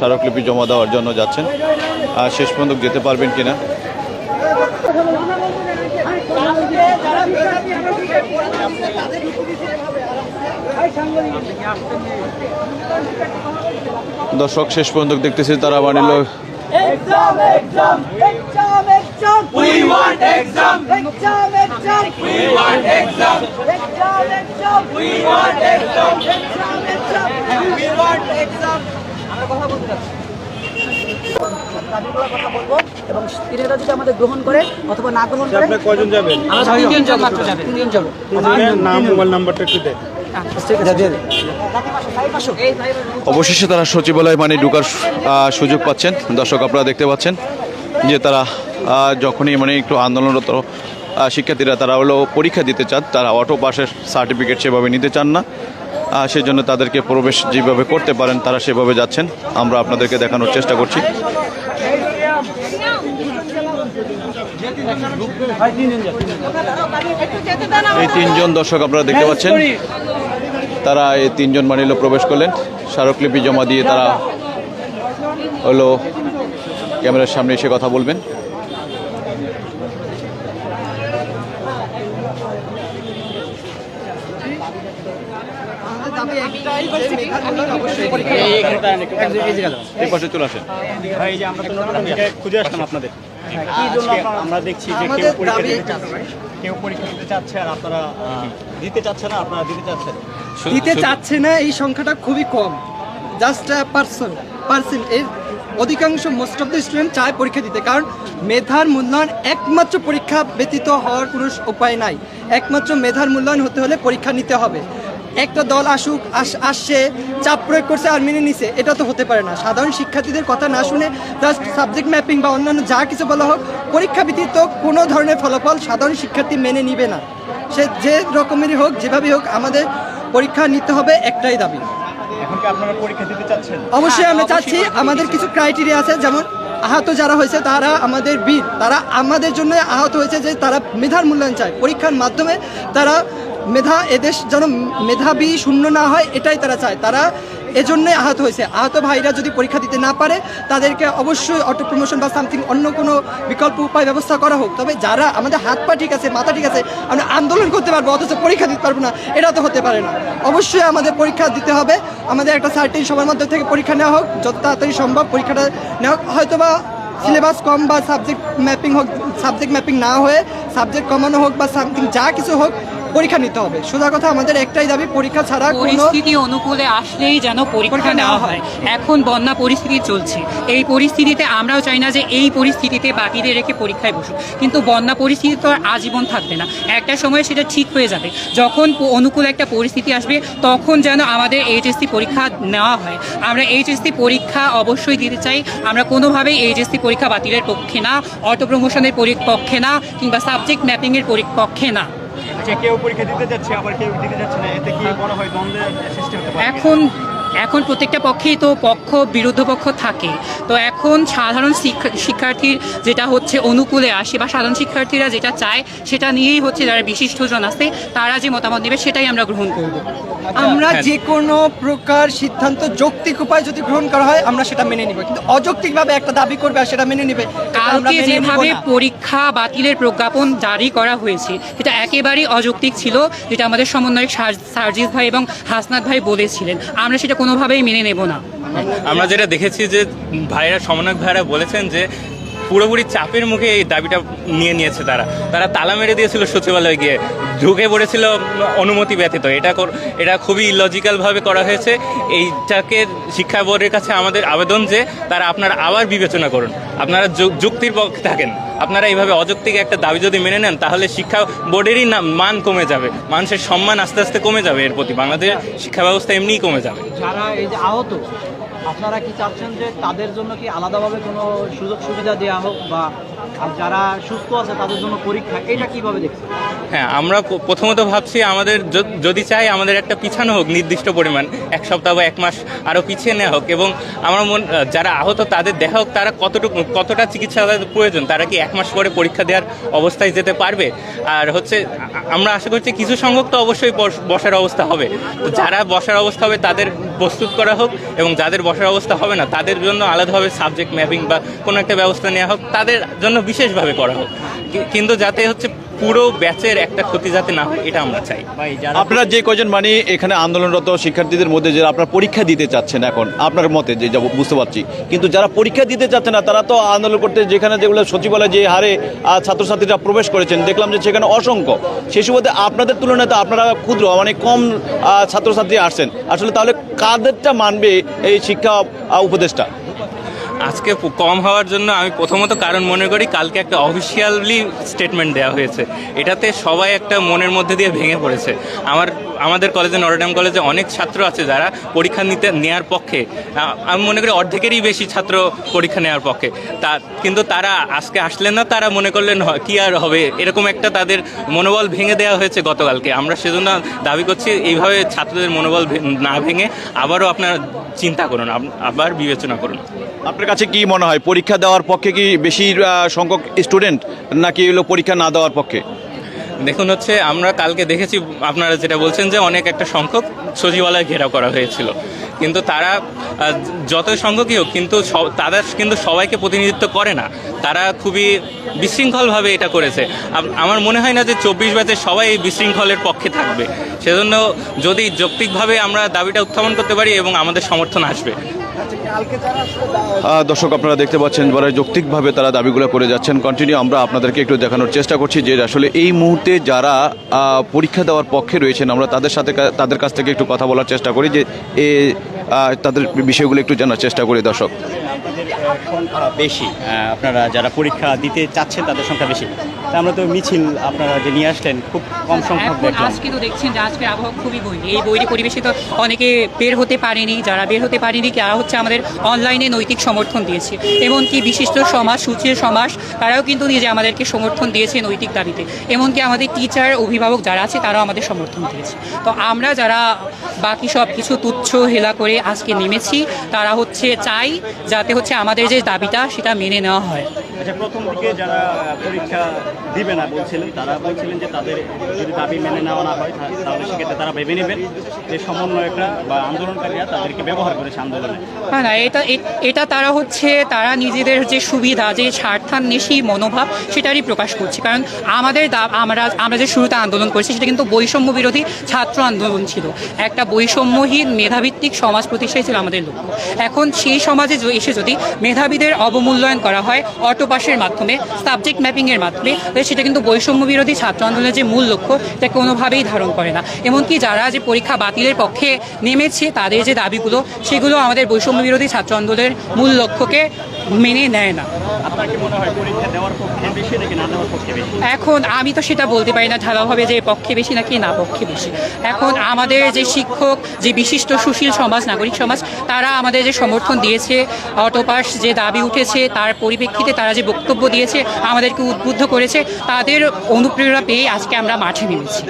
স্মারকলিপি জমা দেওয়ার জন্য যাচ্ছেন। আর শেষ পর্যন্ত যেতে পারবেন কিনা? দর্শক শেষ পর্যন্ত দেখতেছি তারা বানিল. We want exam. We want exam. Exam, exam. We want exam. Exam, exam. We want exam. আমরা কথা বলতে যাচ্ছি দাবিগুলোর কথা বলব এবং তিনেরা যদি আমাদের গ্রহণ করে অথবা না গ্রহণ করে কজন যাবেন আমরা তিনজন মাত্র যাবে তিনজন যাব নাম মোবাইল নাম্বারটা একটু দেন অবশেষে তারা সচিবালয় মানে ঢুকার সুযোগ পাচ্ছেন দর্শক আপনারা দেখতে পাচ্ছেন যে তারা যখনই মানে একটু আন্দোলনরত শিক্ষার্থীরা তারা হলো পরীক্ষা দিতে চান তারা অটো পাসের সার্টিফিকেট সেভাবে নিতে চান না সেজন্য তাদেরকে প্রবেশ যেভাবে করতে পারেন, তারা সেভাবে যাচ্ছেন। আমরা আপনাদেরকে দেখানোর চেষ্টা করছি। এই তিনজন দর্শক আপনারা দেখতে পাচ্ছেন। তারা এই তিনজন মানিল প্রবেশ করলেন। স্মারকলিপি জমা দিয়ে তারা হলো ক্যামেরার সামনে এসে কথা বলবেন। এই পাশে চলে আসেন ভাই যে আমরা তো খুঁজে আসলাম আপনাদের আমরা দেখছি যে কেউ পরীক্ষা দিতে চাচ্ছে কেউ পরীক্ষা দিতে চাচ্ছে আর আপনারা দিতে চাচ্ছে না আপনারা দিতে চাচ্ছেন দিতে চাচ্ছে না এই সংখ্যাটা খুবই কম। জাস্ট পার্সন পার্সেন্ট এর অধিকাংশ মোস্ট অফ দ্য স্টুডেন্ট চায় পরীক্ষা দিতে কারণ মেধার মূল্যায়ন একমাত্র পরীক্ষা ব্যতীত হওয়ার কোনো উপায় নাই। একমাত্র মেধার মূল্যায়ন হতে হলে পরীক্ষা নিতে হবে। একটা দল আসুক আস- আসছে চাপ প্রয়োগ করছে আর মেনে নিছে এটা তো হতে পারে না। সাধারণ শিক্ষার্থীদের কথা না শুনে জাস্ট সাবজেক্ট ম্যাপিং বা অন্যান্য যা কিছু বলা হোক পরীক্ষা ব্যতীত কোনো ধরনের ফলাফল সাধারণ শিক্ষার্থী মেনে নিবে না। সে যে রকমেরই হোক যেভাবেই হোক আমাদের পরীক্ষা নিতে হবে একটাই দাবি। এখন কি আপনারা পরীক্ষা দিতে চাচ্ছেন? অবশ্যই আমরা চাচ্ছি আমাদের কিছু ক্রাইটেরিয়া আছে যেমন আহত যারা হয়েছে তারা আমাদের বীর তারা আমাদের জন্য আহত হয়েছে যে তারা মেধার মূল্যায়ন চায়। পরীক্ষার মাধ্যমে তারা মেধা এদেশ যেন মেধাবী শূন্য না হয়, এটাই তারা চায়। তারা এজন্যই আহত হয়েছে। আহত ভাইরা যদি পরীক্ষা দিতে না পারে, তাদেরকে অবশ্যই অটো প্রমোশন বা সামথিং অন্য কোনো বিকল্প উপায়, ব্যবস্থা করা হোক। তবে যারা আমাদের হাত পা ঠিক আছে, মাথা ঠিক আছে, আমরা আন্দোলন করতে পারব, অথচ পরীক্ষা দিতে পারব না। এটা তো হতে পারে না। অবশ্যই আমাদের পরীক্ষা দিতে হবে। আমাদের একটা সার্টেন সবার মধ্যে থেকে পরীক্ষা নেওয়া হোক, যত তাড়াতাড়ি সম্ভব পরীক্ষাটা নেওয়া হোক। হয়তো বা সিলেবাস কম বা সাবজেক্ট ম্যাপিং হোক সাবজেক্ট ম্যাপিং না হয়ে সাবজেক্ট কমানো হোক বা সামথিং যা কিছু হোক পরীক্ষা নিতে হবে। সোজা কথা আমাদের একটাই দাবি পরীক্ষা ছাড়া পরিস্থিতি অনুকূলে আসলেই যেন পরীক্ষা নেওয়া হয়। এখন বন্যা পরিস্থিতি চলছে। এই পরিস্থিতিতে আমরাও চাই না যে এই পরিস্থিতিতে বাকিদের রেখে পরীক্ষায় বসুক। কিন্তু বন্যা পরিস্থিতি তো আর আজীবন থাকবে না। একটা সময় সেটা ঠিক হয়ে যাবে। যখন অনুকূল একটা পরিস্থিতি আসবে তখন যেন আমাদের এইচএসসি পরীক্ষা নেওয়া হয়। আমরা এইচএসসি পরীক্ষা অবশ্যই দিতে চাই। আমরা কোনোভাবেই এইচএসসি পরীক্ষা বাতিলের পক্ষে না অটো প্রমোশনের পরি- পক্ষে না কিংবা সাবজেক্ট ম্যাপিংয়ের পক্ষে না। যে কেউ পরীক্ষা দিতে যাচ্ছে, আবার কেউ দিতে যাচ্ছে না। এতে কি মনে হয়, দ্বন্দ্বের সৃষ্টি হতে পারে? এখন এখন প্রত্যেকটা পক্ষেই তো পক্ষ বিরুদ্ধ পক্ষ থাকে। তো এখন সাধারণ শিক্ষার্থীর যেটা হচ্ছে অনুকূলে আসে বা সাধারণ শিক্ষার্থীরা যেটা চায় সেটা নিয়েই হচ্ছে যারা বিশিষ্টজন আছে তারা যে মতামত দেবে সেটাই আমরা গ্রহণ করব। আমরা যে কোনো প্রকার সিদ্ধান্ত যৌক্তিক উপায় যদি গ্রহণ করা হয় আমরা সেটা মেনে নিব। কিন্তু অযৌক্তিকভাবে একটা দাবি করবে আর সেটা মেনে নিবে কালকে যেভাবে পরীক্ষা বাতিলের প্রজ্ঞাপন জারি করা হয়েছে এটা একেবারেই অযৌক্তিক ছিল যেটা আমাদের সমন্বয়ক সার- সার্জিস ভাই এবং হাসনাত ভাই বলেছিলেন। আমরা সেটা কোনোভাবেই মেনে নেব না। আমরা যেটা দেখেছি যে ভাইরা সমন্বয়ক ভাইরা বলেছেন যে পুরোপুরি চাপের মুখে এই দাবিটা নিয়ে নিয়েছে তারা। তারা তালা মেরে দিয়েছিল সচিবালয়ে গিয়ে। ঢুকে পড়েছিল অনুমতি ব্যতীত। এটা এটা খুবই ইলজিক্যালভাবে করা হয়েছে। এইটাকে শিক্ষা বোর্ডের কাছে আমাদের আবেদন যে তারা আপনারা আবার বিবেচনা করুন। আপনারা যুক্তির পক্ষে থাকেন। আপনারা এইভাবে অযৌক্তিক একটা দাবি যদি মেনে নেন, তাহলে শিক্ষা বোর্ডেরই না মান কমে যাবে। মানুষের সম্মান আস্তে আস্তে কমে যাবে এর প্রতি। বাংলাদেশের শিক্ষা ব্যবস্থা এমনিই কমে যাবে। যারা এই যে আহত আপনারা কি চাচ্ছেন যে তাদের জন্য কি আলাদাভাবে কোনো সুযোগ সুবিধা দেওয়া হোক বা আর যারা সুস্থ আছে, তাদের জন্য পরীক্ষা, এটা কীভাবে দেখছেন? হ্যাঁ আমরা প্রথমত ভাবছি আমাদের যদি চাই আমাদের একটা পিছানো হোক, নির্দিষ্ট পরিমাণ, এক সপ্তাহ বা এক মাস আরও পিছিয়ে নেওয়া হোক, এবং আমার মন যারা আহত, তাদের দেখা হোক তারা কতটুকু কতটা চিকিৎসা তাদের প্রয়োজন, তারা কি এক মাস পরে পরীক্ষা দেওয়ার অবস্থায় যেতে পারবে? আর হচ্ছে আমরা আশা করছি কিছু সংখ্যক তো অবশ্যই বসার অবস্থা হবে। তো যারা বসার অবস্থা হবে, তাদের প্রস্তুত করা হোক, এবং যাদের বসার অবস্থা হবে না, তাদের জন্য আলাদাভাবে সাবজেক্ট ম্যাপিং বা কোনো একটা ব্যবস্থা নেওয়া হোক, তাদের জন্য বিশেষভাবে করা হোক। কিন্তু যাতে হচ্ছে পুরো ব্যাচের একটা ক্ষতি যাতে না হয় এটা আমরা চাই। যারা আপনারা যে কজন মানে এখানে আন্দোলনরত শিক্ষার্থীদের মধ্যে যে আপনারা পরীক্ষা দিতে চাচ্ছেন এখন আপনার মতে যে যা বুঝতে পারছি কিন্তু যারা পরীক্ষা দিতে চাচ্ছে না তারা তো আন্দোলন করতে যেখানে যেগুলো সচিবালয় যে হারে ছাত্রছাত্রীরা প্রবেশ করেছেন দেখলাম যে সেখানে অসংখ্য। সেই সুবাদে আপনাদের তুলনায় তো আপনারা ক্ষুদ্র মানে কম ছাত্রছাত্রী আসছেন। আসলে তাহলে কাদেরটা মানবে এই শিক্ষা উপদেষ্টা? আজকে কম হওয়ার জন্য আমি প্রথমত কারণ মনে করি, কালকে একটা অফিসিয়ালি স্টেটমেন্ট দেওয়া হয়েছে। এটাতে সবাই একটা মনের মধ্যে দিয়ে ভেঙে পড়েছে। আমার, আমাদের কলেজে নরডাম কলেজে অনেক ছাত্র আছে যারা পরীক্ষা নিতে নেওয়ার পক্ষে আমি মনে করি অর্ধেকেরই বেশি ছাত্র পরীক্ষা নেওয়ার পক্ষে। তা, কিন্তু তারা আজকে আসলেন না, তারা মনে করলেন, "হ- কি আর হবে? এরকম একটা তাদের মনোবল ভেঙে দেওয়া হয়েছে গতকালকে। আমরা সেজন্য দাবি করছি, এইভাবে ছাত্রদের মনোবল না ভেঙে আবারও আপনারা চিন্তা করুন আবার বিবেচনা করুন। আপনার কাছে কি মনে হয়, পরীক্ষা দেওয়ার পক্ষে কি বেশি সংখ্যক স্টুডেন্ট নাকি হলো পরীক্ষা না দেওয়ার পক্ষে? দেখুন হচ্ছে, আমরা কালকে দেখেছি, আপনারা যেটা বলছেন যে অনেক একটা সংখ্যক সচিবালয় ঘেরাও করা হয়েছিল। কিন্তু তারা যতই সংখ্যকই হোক, কিন্তু তারা কিন্তু সবাইকে প্রতিনিধিত্ব করে না। তারা খুবই বিশৃঙ্খলভাবে এটা করেছে। আমার মনে হয় না যে চব্বিশ ব্যাচের সবাই এই বিশৃঙ্খলের পক্ষে থাকবে। সেজন্য যদি যৌক্তিকভাবে আমরা দাবিটা উত্থাপন করতে পারি এবং আমাদের সমর্থন আসবে। দর্শক, আপনারা দেখতে পাচ্ছেন বড় যৌক্তিকভাবে তারা দাবিগুলো করে যাচ্ছেন। কন্টিনিউ আমরা আপনাদেরকে একটু দেখানোর চেষ্টা করছি যে আসলে এই মুহূর্তে যারা পরীক্ষা দেওয়ার পক্ষে রয়েছেন, আমরা তাদের সাথে তাদের কাছ থেকে একটু কথা বলার চেষ্টা করি যে তাদের বিষয়গুলো একটু জানার চেষ্টা করি দর্শক। বেশি আপনারা যারা পরীক্ষা দিতে চাচ্ছেন তাদের সংখ্যা বেশি। তা আমরা তো মিছিল আপনারা যে নিয়ে আসলেন খুব কম সংখ্যক এখন দেখলাম। আজকে তো দেখছেন যে আজকের আবহাওয়া খুবই বৈরী। এই বৈরী পরিবেশে তো অনেকে বের হতে পারেনি যারা বের হতে পারেনি তারা হচ্ছে আমাদের অনলাইনে নৈতিক সমর্থন দিয়েছে। এমনকি বিশিষ্ট সমাজ সুচির সমাজ তারাও কিন্তু নিজে আমাদেরকে সমর্থন দিয়েছে নৈতিক দাবিতে। এমনকি আমাদের টিচার অভিভাবক যারা আছে তারাও আমাদের সমর্থন দিয়েছে। তো আমরা যারা বাকি সব কিছু তুচ্ছ হেলা করে আজকে নেমেছি। তারা হচ্ছে চাই যাতে হচ্ছে আমাদের যে দাবিটা সেটা মেনে নেওয়া হয়। আচ্ছা প্রথম দিকে যারা পরীক্ষা দিবে না বলছিলেন, তারা বলছিলেন যে তাদের যদি দাবি মেনে নেওয়া না হয় তাহলে সেক্ষেত্রে তারা ভেবে নেবেন যে সমন্বয়করা বা আন্দোলনকারীরা তাদেরকে ব্যবহার করেছে আন্দোলনে। হ্যাঁ না, এটা এটা তারা হচ্ছে, তারা নিজেদের যে সুবিধা, যে স্বার্থান্বেষী মনোভাব, সেটারই প্রকাশ করছে। কারণ আমাদের আমরা আমরা যে শুরুতে আন্দোলন করেছি, সেটা কিন্তু বৈষম্য বিরোধী ছাত্র আন্দোলন ছিল। একটা বৈষম্যহীন মেধাভিত্তিক সমাজ প্রতিষ্ঠাই ছিল আমাদের লক্ষ্য। এখন সেই সমাজে এসে যদি মেধাবীদের অবমূল্যায়ন করা হয় অটোপাসের মাধ্যমে সাবজেক্ট ম্যাপিংয়ের মাধ্যমে সেটা কিন্তু বৈষম্য বিরোধী ছাত্র আন্দোলনের যে মূল লক্ষ্য এটা কোনোভাবেই ধারণ করে না। এমনকি যারা যে পরীক্ষা বাতিলের পক্ষে নেমেছে তাদের যে দাবিগুলো সেগুলো আমাদের বৈষম্য বিরোধী ছাত্র আন্দোলনের মূল লক্ষ্যকে মেনে নেয় না। এখন আমি তো সেটা বলতে পারি না ঢালাভাবে যে পক্ষে বেশি নাকি না পক্ষে বেশি। এখন আমাদের যে শিক্ষক যে বিশিষ্ট সুশীল সমাজ নাগরিক সমাজ তারা আমাদের যে সমর্থন দিয়েছে অটোপাস যে দাবি উঠেছে তার পরিপ্রেক্ষিতে তারা যে বক্তব্য দিয়েছে আমাদেরকে উদ্বুদ্ধ করেছে তাদের অনুপ্রেরণা পেয়ে আজকে আমরা মাঠে নেমেছি।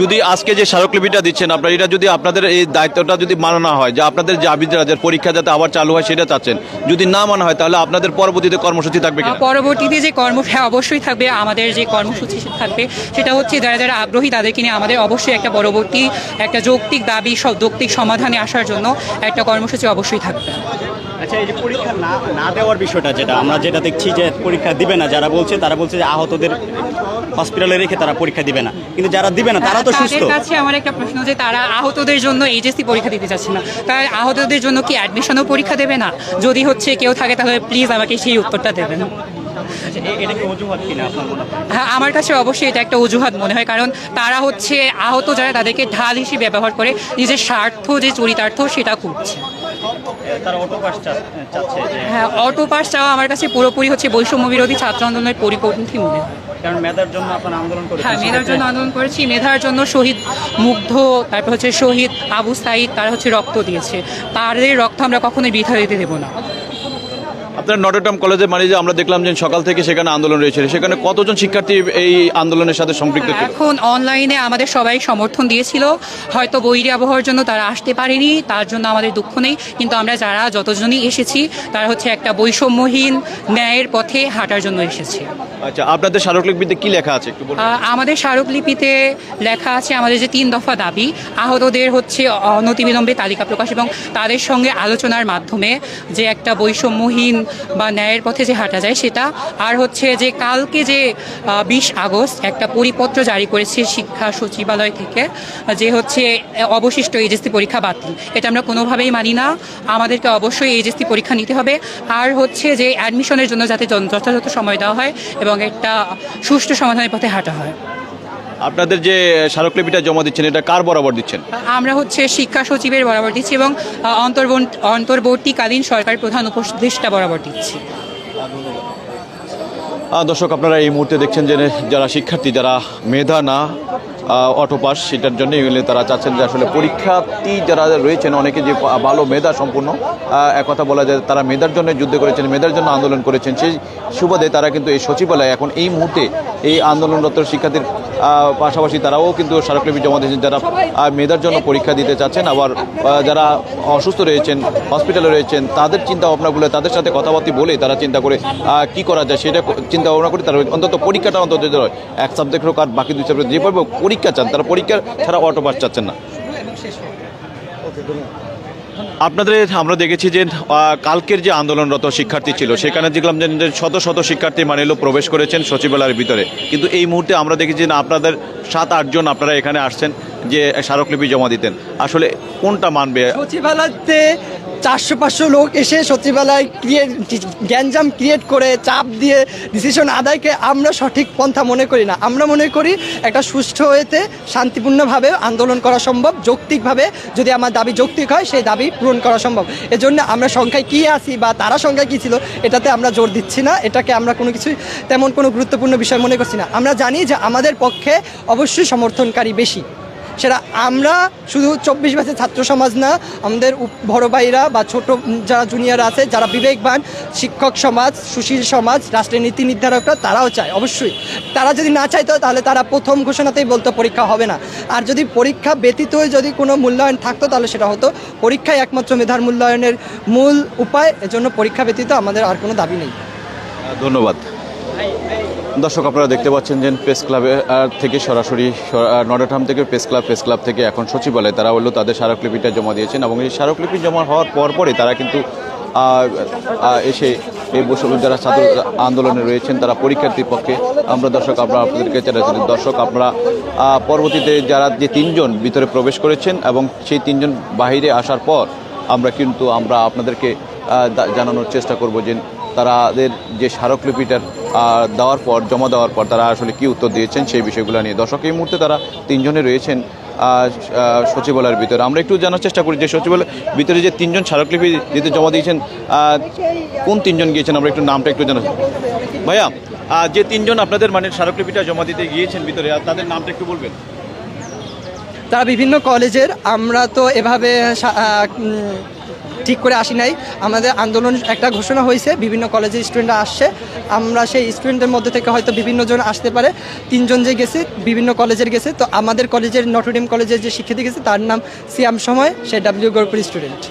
যদি আজকে যে স্মারকলিপিটা দিচ্ছেন আপনারা এটা যদি আপনাদের এই দায়িত্বটা যদি মানা হয় যে আপনাদের যে আবিদরা যে পরীক্ষা যাতে আবার চালু হয় সেটা চাচ্ছেন। যদি না মানা হয় তাহলে আপনাদের পরবর্তীতে কর্মসূচি থাকবে পরবর্তীতে যে কর্ম হ্যাঁ অবশ্যই থাকবে। আমাদের যে কর্মসূচি থাকবে সেটা হচ্ছে যারা যারা আগ্রহী তাদেরকে নিয়ে আমাদের অবশ্যই একটা পরবর্তী একটা যৌক্তিক দাবি সব যৌক্তিক সমাধানে আসার জন্য একটা কর্মসূচি অবশ্যই থাকবে। আচ্ছা এই যে পরীক্ষা না না দেওয়ার বিষয়টা যেটা আমরা যেটা দেখছি যে পরীক্ষা দিবে না যারা বলছে তারা বলছে যে আহতদের হসপিটালে রেখে তারা পরীক্ষা দিবে না। কিন্তু যারা দিবে না তারা তো সুস্থ। তাদের কাছে আমার একটা প্রশ্ন যে তারা আহতদের জন্য এইচএসসি পরীক্ষা দিতে চাচ্ছে না। তাই আহতদের জন্য কি অ্যাডমিশনও পরীক্ষা দেবে না? যদি হচ্ছে কেউ থাকে তাহলে প্লিজ আমাকে সেই উত্তরটা দেবেন। আচ্ছা? হ্যাঁ আমার কাছে অবশ্যই এটা একটা অজুহাত মনে হয় কারণ তারা হচ্ছে আহত যারা তাদেরকে ঢাল হিসেবে ব্যবহার করে নিজের স্বার্থ যে চরিতার্থ সেটা করছে। হ্যাঁ অটো পাস চাওয়া আমার কাছে পুরোপুরি হচ্ছে বৈষম্য বিরোধী ছাত্র আন্দোলনের পরিপন্থী মনে হয়। কারণ মেধার জন্য আপনারা আন্দোলন করেছেন হ্যাঁ মেধার জন্য আন্দোলন করেছি। মেধার জন্য শহীদ মুগ্ধ তারপর হচ্ছে শহীদ আবু সাইদ তারা হচ্ছে রক্ত দিয়েছে। তাদের রক্ত আমরা কখনোই বৃথা দিতে দেবো না। আপনার নটরডাম কলেজের মানে যে আমরা দেখলাম যে সকাল থেকে সেখানে আন্দোলন রয়েছে। সেখানে কতজন শিক্ষার্থী এই আন্দোলনের সাথে সম্পৃক্ত এখন অনলাইনে আমাদের সবাই সমর্থন দিয়েছিল। হয়তো বৈরী আবহাওয়ার জন্য তারা আসতে পারেনি, তার জন্য আমাদের দুঃখ নেই। কিন্তু আমরা যারা যতজনই এসেছি, তারা হচ্ছে একটা বৈষম্যহীন ন্যায়ের পথে হাঁটার জন্য এসেছি। আচ্ছা আপনাদের স্মারকলিপিতে কি লেখা আছে? একটু আমাদের স্মারকলিপিতে লেখা আছে আমাদের যে তিন দফা দাবি, আহতদের হচ্ছে অনতিবিলম্বে তালিকা প্রকাশ এবং তাদের সঙ্গে আলোচনার মাধ্যমে যে একটা বৈষম্যহীন বা ন্যায়ের পথে যে হাঁটা যায় সেটা, আর হচ্ছে যে কালকে যে বিশ আগস্ট একটা পরিপত্র জারি করেছে শিক্ষা সচিবালয় থেকে, যে হচ্ছে অবশিষ্ট এইচএসসি পরীক্ষা বাতিল। এটা আমরা কোনোভাবেই মানি না, আমাদেরকে অবশ্যই এইচএসসি পরীক্ষা নিতে হবে, আর হচ্ছে যে অ্যাডমিশনের জন্য যাতে যথাযথ সময় দেওয়া হয় এবং একটা সুষ্ঠু সমাধানের পথে হাঁটা হয়। আপনাদের যে স্মারকলিপিটা জমা দিচ্ছেন এটা কার বরাবর দিচ্ছেন? আমরা হচ্ছে শিক্ষা সচিবের বরাবর দিচ্ছি এবং অন্তর্বর্তীকালীন সরকার প্রধান উপদেষ্টা বরাবর দিচ্ছি। দর্শক আপনারা এই মুহূর্তে দেখছেন যে যারা শিক্ষার্থী যারা মেধা না অটো পাস সেটার জন্য এগুলি তারা চাচ্ছেন যে আসলে পরীক্ষার্থী যারা রয়েছেন অনেকে যে ভালো মেধা সম্পূর্ণ আহ, এক কথা বলা যায় তারা মেধার জন্য যুদ্ধ করেছেন মেধার জন্য আন্দোলন করেছেন। সেই সুবাদে তারা কিন্তু এই সচিবালয়ে এখন এই মুহূর্তে এই আন্দোলনরত শিক্ষার্থীর পাশাপাশি তারাও কিন্তু স্মারকলিপি জমা দিয়েছেন। যারা মেধার জন্য পরীক্ষা দিতে চাচ্ছেন আবার যারা অসুস্থ রয়েছেন হসপিটালে রয়েছেন তাদের চিন্তা ভাবনাগুলো তাদের সাথে কথাবার্তা বলে তারা চিন্তা করে কি করা যায় সেটা চিন্তা ভাবনা করে তারা অন্তত পরীক্ষাটা অন্তত হয়। এক সাবজেক্ট হোক আর বাকি দুই সাবজেক্ট যেভাবে হোক, পরীক্ষা চান তারা পরীক্ষা ছাড়া অটো পাস চাচ্ছেন না। আপনাদের আমরা দেখেছি যে কালকের যে আন্দোলনরত শিক্ষার্থী ছিল, সেখানে দেখলাম যে শত শত শিক্ষার্থী মানে এলো প্রবেশ করেছেন সচিবালয়ের ভিতরে। কিন্তু এই মুহূর্তে আমরা দেখেছি যে আপনাদের সাত আটজন আপনারা এখানে আসছেন। যে স্মারকলিপি জমা দিতেন। আসলে কোনটা মানবে? সচিবালয়তে চারশো, পাঁচশো লোক এসে সচিবালয় ক্রিয়েট, গ্যাঞ্জাম ক্রিয়েট করে চাপ দিয়ে ডিসিশন আদায়কে আমরা সঠিক পন্থা মনে করি না। আমরা মনে করি একটা সুষ্ঠু হয়েতে শান্তিপূর্ণভাবে আন্দোলন করা সম্ভব। যৌক্তিকভাবে যদি আমার দাবি যৌক্তিক হয়, সেই দাবি পূরণ করা সম্ভব। এজন্য আমরা সংখ্যায় কী আছি বা তারা সংখ্যায় কী ছিল, এটাতে আমরা জোর দিচ্ছি না। এটাকে আমরা কোনো কিছু তেমন কোনো গুরুত্বপূর্ণ বিষয় মনে করছি না। আমরা জানি যে আমাদের পক্ষে অবশ্যই সমর্থনকারী বেশি। সেটা আমরা শুধু চব্বিশ বছর ছাত্র সমাজ না, আমাদের বড় ভাইরা বা ছোট যারা জুনিয়র আছে, যারা বিবেকবান শিক্ষক সমাজ, সুশীল সমাজ, রাষ্ট্রের নীতি নির্ধারকরা, তারাও চায়, অবশ্যই। তারা যদি না চাইতো, তাহলে তারা প্রথম ঘোষণাতেই বলতো পরীক্ষা হবে না। আর যদি পরীক্ষা ব্যতীত যদি কোনো মূল্যায়ন থাকতো, তাহলে সেটা হতো পরীক্ষায় একমাত্র মেধার মূল্যায়নের মূল উপায়। এজন্য পরীক্ষা ব্যতীত আমাদের আর কোনো দাবি নেই। ধন্যবাদ। দর্শক, আপনারা দেখতে পাচ্ছেন যে প্রেস ক্লাবে থেকে সরাসরি নডাটাম থেকে প্রেস ক্লাব প্রেস ক্লাব থেকে এখন সচিবালয় তারা হলো তাদের স্মারকলিপিটা জমা দিয়েছেন এবং এই স্মারকলিপি জমা হওয়ার পর পরই তারা কিন্তু এসে এই বসে যারা ছাত্র আন্দোলনে রয়েছেন তারা পরীক্ষার্থীর পক্ষে আমরা দর্শক, আমরা আপনাদেরকে জানাচ্ছি দর্শক আপনারা পরবর্তীতে যারা যে তিনজন ভিতরে প্রবেশ করেছেন এবং সেই তিনজন বাহিরে আসার পর আমরা কিন্তু, আমরা আপনাদেরকে জানানোর চেষ্টা করব যে তারাদের যে স্মারকলিপিটার দেওয়ার পর জমা দেওয়ার পর তারা আসলে কি উত্তর দিয়েছেন সেই বিষয়গুলো নিয়ে। দর্শক এই মুহূর্তে তারা তিনজনে রয়েছেন সচিবালয়ের ভিতরে। আমরা একটু জানার চেষ্টা করি যে সচিবালয়ের ভিতরে যে তিনজন স্মারকলিপি দিতে জমা দিয়েছেন কোন তিনজন গিয়েছেন? আমরা একটু নামটা একটু জানা ভাইয়া আহ, যে তিনজন আপনাদের মানে স্মারকলিপিটা জমা দিতে গিয়েছেন ভিতরে আর তাদের নামটা একটু বলবেন। তারা বিভিন্ন কলেজের আমরা তো এভাবে ঠিক করে আসি নাই। আমাদের আন্দোলন একটা ঘোষণা হয়েছে, বিভিন্ন কলেজের স্টুডেন্টরা আসছে। আমরা সেই স্টুডেন্টদের মধ্যে থেকে হয়তো বিভিন্ন জন আসতে পারে। তিনজন যে গেছে, বিভিন্ন কলেজের গেছে। তো আমাদের কলেজের নটরডেম কলেজের যে শিক্ষিত গেছে, তার নাম সিয়াম সময়, সে ডাব্লিউ গড়পুর স্টুডেন্ট